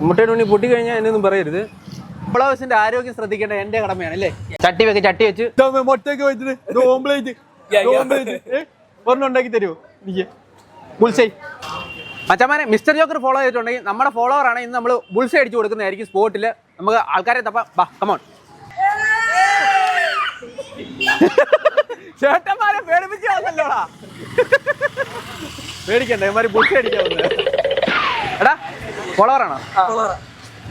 മുട്ടയുടെ ഉണ്ണി പൊട്ടി കഴിഞ്ഞാൽ എന്നൊന്നും പറയരുത്. ഫ്ലവേഴ്സിന്റെ ആരോഗ്യം ശ്രദ്ധിക്കേണ്ട എന്റെ കടമയാണ് അല്ലേ? ചട്ടി വെക്ക് ചട്ടി വെച്ച്. മുട്ടയൊക്കെ വെച്ചിട്ട് ഓംപ്ലേറ്റ് ഒരെണ്ണം ഉണ്ടാക്കി തരുമോ എനിക്ക് ബുൾസൈ മച്ചമാനെ മിസ്റ്റർ ജോക്കർ ഫോളോ ചെയ്തിട്ടുണ്ടെങ്കിൽ നമ്മുടെ ഫോളോവർ ആണ് ഇന്ന് നമ്മൾ ബുൾസൈ അടിച്ചു കൊടുക്കുന്നതായിരിക്കും സ്പോട്ടിൽ നമുക്ക് ആൾക്കാരെ തപ്പാം. ബാ കമോൺ ചേട്ടന്മാരെ പേടിപ്പിച്ചു വന്നല്ലോടാ പേടിക്കണ്ട ബുൾസ് ബുൾസൈ അടിക്കാൻ എടാ ഫോളോവർ ആണോ?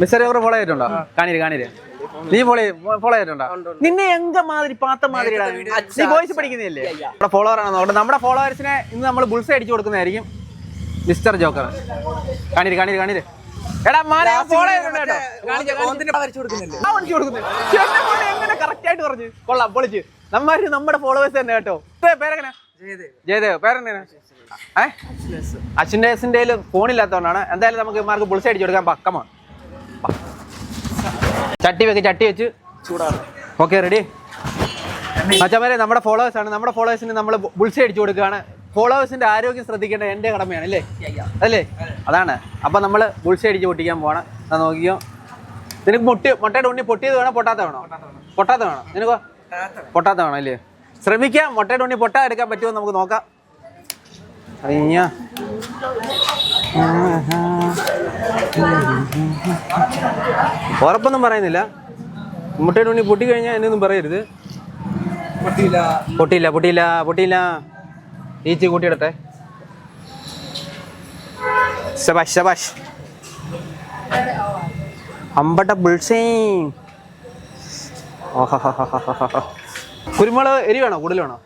മിസ്റ്റർ ജോക്കർ ഫോളോ ചെയ്തിട്ടുണ്ടോ? കാണിര് കാണിര്. നീ ഫോളോ ഫോളോ ചെയ്തിട്ടുണ്ടോ? നിന്നെ എങ്ക മാതിരി പാത്ത മാതിരി നീ വോയിസ് പഠിക്കുന്നില്ലേ? നമ്മുടെ ഫോളോവറാണോ ആണെന്ന് നമ്മുടെ ഫോളോവേഴ്സിനെ ഇന്ന് നമ്മൾ ബുൾസ് അടിച്ചു കൊടുക്കുന്നതായിരിക്കും മിസ്റ്റർ ജോക്കർ. കാണിര് കാണിര് കാണിര്. എടാ മാനെ ഫോളോ ചെയ്തിട്ടുണ്ട് എങ്ങനെ ആയിട്ട് പറഞ്ഞു? കൊള്ളാം പൊളിച്ച്. നമ്മാര് നമ്മുടെ ഫോളോവേഴ്സ് തന്നെ കേട്ടോ. പേരെങ്ങനെ ജയദേവ്. പേരെങ്ങനെ അച്ഛന്റെ അശ്വിന്റെ ഫോണില്ലാത്തതുകൊണ്ടാണ്. എന്തായാലും നമുക്ക് മാർക്ക് ബുൾസ് അടിച്ചു കൊടുക്കാൻ പക്കമാണ് ചട്ടി വെക്ക് ചട്ടി വെച്ച്. ചൂടാണ് ഓക്കെ റെഡി അച്ഛന്മാരെ നമ്മുടെ ഫോളോവേഴ്സ് ആണ്. നമ്മുടെ ഫോളോവേഴ്സിന് നമ്മൾ ബുൾസ് അടിച്ചു കൊടുക്കുകയാണ്. ഫോളോവേഴ്സിന്റെ ആരോഗ്യം ശ്രദ്ധിക്കേണ്ട എന്റെ കടമയാണ് അല്ലേ? അല്ലേ? അതാണ്. അപ്പൊ നമ്മൾ ബുൾസ് അടിച്ച് പൊട്ടിക്കാൻ പോകണം അത് നോക്കിയോ നിനക്ക് മുട്ടി മുട്ടയുടെ ഉണ്ണി പൊട്ടിയത് വേണോ? പൊട്ടാത്ത വേണോ? പൊട്ടാത്ത വേണോ. നിനക്കോ? പൊട്ടാത്ത വേണോ അല്ലേ? ശ്രമിക്കാം. മുട്ടയുടെ ഉണ്ണി പൊട്ട എടുക്കാൻ പറ്റുമോ നമുക്ക് നോക്കാം. ഉറപ്പൊന്നും പറയുന്നില്ല. മുട്ടയുടെ ഉണ്ണി പൊട്ടി കഴിഞ്ഞാൽ എന്നൊന്നും പറയരുത്. പൊട്ടിയില്ല. പൊട്ടിയില്ല പൊട്ടിയില്ല ഈച്ചി കൂട്ടിയിടട്ടെ ശബാഷ് ശബാഷ്. അമ്പട്ട ബുൾസേ കുരുമുളക് എരി വേണോ? കൂടുതൽ വേണോ?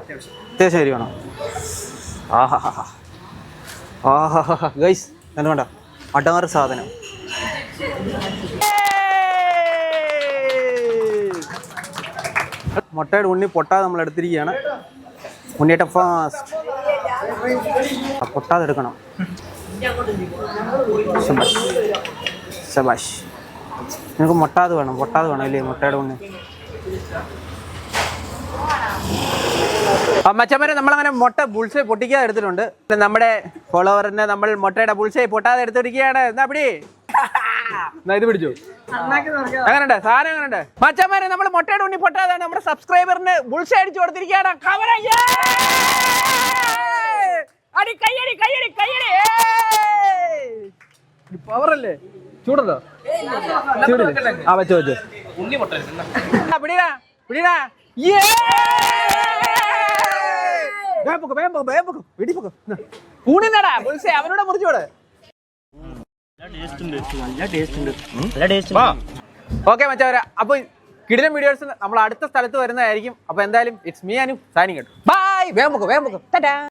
അത്യാവശ്യം. എരി വേണോ? ആഹാ ആഹാ ഗൈസ് എന്തുകൊണ്ടാ അടങ്ങാറ് സാധനം. മുട്ടയുടെ ഉണ്ണി പൊട്ടാതെ നമ്മൾ എടുത്തിരിക്കുകയാണ്. ഉണ്ണിയേട്ട ഫാസ്റ്റ് പൊട്ടാതെ എടുക്കണം. ശബാഷ്. ശബാഷ്. നിനക്ക് മുട്ടാതെ വേണം പൊട്ടാതെ വേണം അല്ലേ മുട്ടയുടെ ഉണ്ണി? മച്ചമ്മരെ നമ്മളങ്ങനെ മുട്ട ബുൾസൈ പൊട്ടിക്കാതെ എടുത്തിട്ടുണ്ട്. നമ്മുടെ ഫോളോവറിനെ നമ്മൾ മുട്ടയുടെ ബുൾസൈ പൊട്ടാതെ എടുത്തിരിക്കുകയാണ്. എന്നാ പിടി? ഇത് പിടിച്ചു? എങ്ങനെയുണ്ട്? സാധനം അങ്ങനെയുണ്ട് മച്ചന്മാരെ നമ്മൾ മുട്ടയുടെ ഉണ്ണി പൊട്ടാതെ നമ്മുടെ സബ്സ്ക്രൈബറിന് ബുൾസൈ അടിച്ചു കൊടുത്തിരിക്കുകയാണ്. അടി കയ്യടി കയ്യടി കയ്യടി പവർ അല്ലേ? ചൂടുണ്ടോ? ചൂടില്ലേ? ആ വെച്ചോ വെച്ചോ. പിടിയാ പിടിടാ പിടിടാ. യേ! ഓക്കെ മച്ചാവരെ അപ്പൊ കിടിലം വീഡിയോസ് നമ്മൾ അടുത്ത സ്ഥലത്ത് വരുന്നതായിരിക്കും. അപ്പൊ എന്തായാലും it's me Anu signing bye വേഗം പൊക്കോ വേഗം